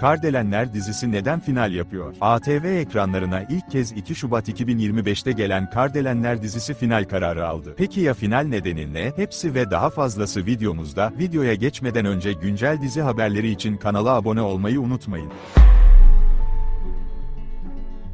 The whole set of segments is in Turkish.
Kardelenler dizisi neden final yapıyor? ATV ekranlarına ilk kez 2 Şubat 2025'te gelen Kardelenler dizisi final kararı aldı. Peki ya final nedeni ne? Hepsi ve daha fazlası videomuzda. Videoya geçmeden önce güncel dizi haberleri için kanala abone olmayı unutmayın.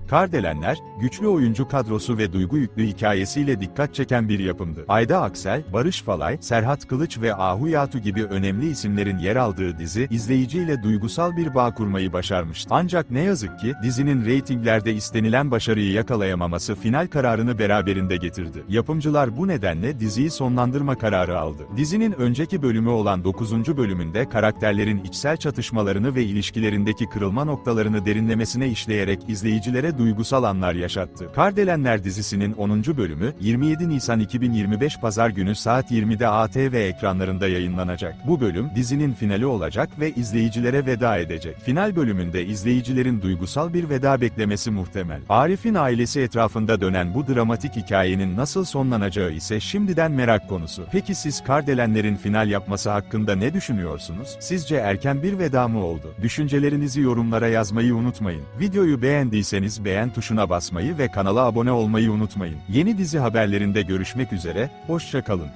Kardelenler, güçlü oyuncu kadrosu ve duygu yüklü hikayesiyle dikkat çeken bir yapımdı. Ayda Aksel, Barış Falay, Serhat Kılıç ve Ahu Yatu gibi önemli isimlerin yer aldığı dizi, izleyiciyle duygusal bir bağ kurmayı başarmıştı. Ancak ne yazık ki, dizinin reytinglerde istenilen başarıyı yakalayamaması final kararını beraberinde getirdi. Yapımcılar bu nedenle diziyi sonlandırma kararı aldı. Dizinin önceki bölümü olan 9. bölümünde karakterlerin içsel çatışmalarını ve ilişkilerindeki kırılma noktalarını derinlemesine işleyerek izleyicilere duygusal anlar yaşattı. Kardelenler dizisinin 10. bölümü 27 Nisan 2025 Pazar günü saat 20'de ATV ekranlarında yayınlanacak. Bu bölüm dizinin finali olacak ve izleyicilere veda edecek. Final bölümünde izleyicilerin duygusal bir veda beklemesi muhtemel. Arif'in ailesi etrafında dönen bu dramatik hikayenin nasıl sonlanacağı ise şimdiden merak konusu. Peki siz Kardelenlerin final yapması hakkında ne düşünüyorsunuz? Sizce erken bir veda mı oldu? Düşüncelerinizi yorumlara yazmayı unutmayın. Videoyu beğendiyseniz beğen tuşuna basmayı ve kanala abone olmayı unutmayın. Yeni dizi haberlerinde görüşmek üzere, hoşça kalın.